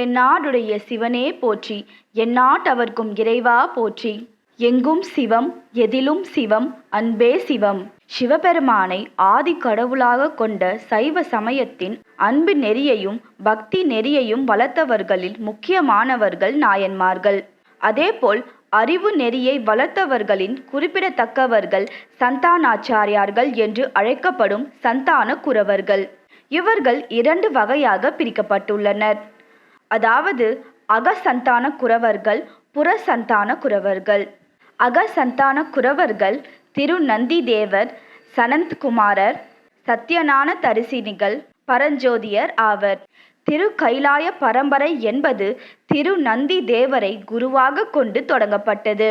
தென்னாடுடைய சிவனே போற்றி எந்நாட்டவர்க்கும் இறைவா போற்றி. எங்கும் சிவம் எதிலும் சிவம் அன்பே சிவம். சிவபெருமானை ஆதி கடவுளாக கொண்ட சைவ சமயத்தின் அன்பு நெறியையும் பக்தி நெறியையும் வளர்த்தவர்களில் முக்கியமானவர்கள் நாயன்மார்கள். அதேபோல் அறிவு நெறியை வளர்த்தவர்களின் குறிப்பிடத்தக்கவர்கள் சந்தானாச்சாரியார்கள் என்று அழைக்கப்படும் சந்தான குரவர்கள் இவர்கள் இரண்டு வகையாக பிரிக்கப்பட்டுள்ளனர். அதாவது அகசந்தான குரவர்கள் புறசந்தான குரவர்கள் அகசந்தான குறவர்கள் திரு நந்திதேவர் சனந்த்குமாரர் சத்யநான தரிசினிகள் பரஞ்சோதியர் ஆவர். திரு கைலாய பரம்பரை என்பது திரு நந்தி தேவரை குருவாக கொண்டு தொடங்கப்பட்டது.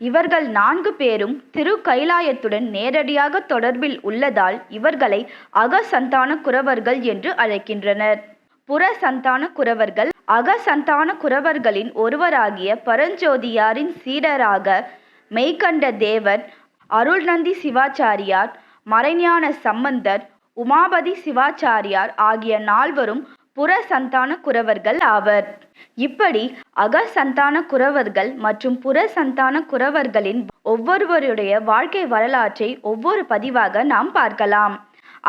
இவர்கள் நான்கு பேரும் திரு கைலாயத்துடன் நேரடியாக தொடர்பில் உள்ளதால் இவர்களை அகசந்தான குரவர்கள் என்று அழைக்கின்றனர். புறசந்தான குரவர்கள் அகசந்தான குரவர்களின் ஒருவராகிய பரஞ்சோதியாரின் சீடராக மெய்கண்ட தேவர் அருள்நந்தி சிவாச்சாரியார் மறைஞான சம்பந்தர் உமாபதி சிவாச்சாரியார் ஆகிய நால்வரும் புறசந்தான குரவர்கள் ஆவர். இப்படி அகசந்தான குரவர்கள் மற்றும் புறசந்தான குரவர்களின் ஒவ்வொருவருடைய வாழ்க்கை வரலாற்றை ஒவ்வொரு பதிவாக நாம் பார்க்கலாம்.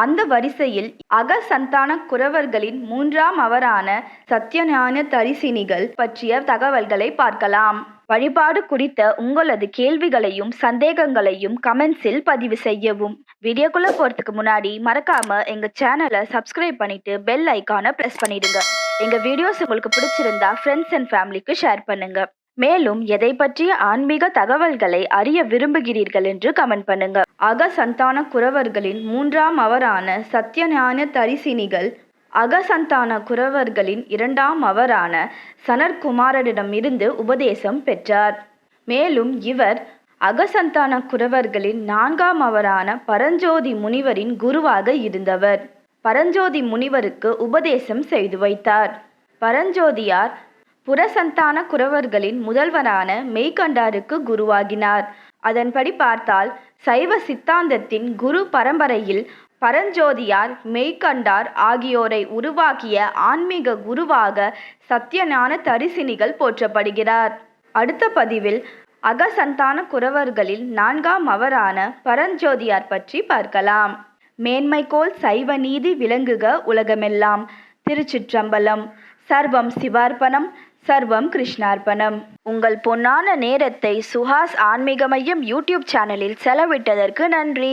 அந்த வரிசையில் அகசந்தான குரவர்களின் மூன்றாம் அவரான சத்யஞான தரிசினிகள் பற்றிய தகவல்களை பார்க்கலாம். வழிபாடு குறித்த உங்களது கேள்விகளையும் சந்தேகங்களையும் கமெண்ட்ஸில் பதிவு செய்யவும். வீடியோக்குள்ள போறதுக்கு முன்னாடி மறக்காம எங்க சேனலை சப்ஸ்கிரைப் பண்ணிட்டு பெல் ஐக்கானை பிரஸ் பண்ணிடுங்க. எங்க வீடியோஸ் உங்களுக்கு பிடிச்சிருந்தா ஃப்ரெண்ட்ஸ் அண்ட் ஃபேமிலிக்கு ஷேர் பண்ணுங்க. மேலும் எதை பற்றிய ஆன்மீக தகவல்களை அறிய விரும்புகிறீர்கள் என்று கமெண்ட் பண்ணுங்க. அகசந்தான குரவர்களின் மூன்றாம் அவரான சத்யஞான தரிசினிகள் அகசந்தான குரவர்களின் இரண்டாம் அவரான சனற்குமாரரிடமிருந்து உபதேசம் பெற்றார். மேலும் இவர் அகசந்தான குரவர்களின் நான்காம் அவரான பரஞ்சோதி முனிவரின் குருவாக இருந்தவர். பரஞ்சோதி முனிவருக்கு உபதேசம் செய்து வைத்தார். பரஞ்சோதியார் புறசந்தான குரவர்களின் முதல்வரான மெய்கண்டாருக்கு குருவாகினார். அதன்படி பார்த்தால் சைவ சித்தாந்தத்தின் குரு பரம்பரையில் பரஞ்சோதியார் மெய்கண்டார் ஆகியோரை உருவாக்கிய ஆன்மீக குருவாக சத்தியஞான தரிசினிகள் போற்றப்படுகிறார். அடுத்த பதிவில் அகசந்தான குரவர்களில் நான்காம் அவரான பரஞ்சோதியார் பற்றி பார்க்கலாம். மேன்மைக்கோள் சைவ நீதி விளங்குக உலகமெல்லாம். திருச்சிற்றம்பலம். சர்வம் சிவார்ப்பணம். சர்வம் கிருஷ்ணார்பணம். உங்கள் பொன்னான நேரத்தை சுஹாஸ் ஆன்மீக மையம் யூடியூப் சேனலில் செலவிட்டதற்கு நன்றி.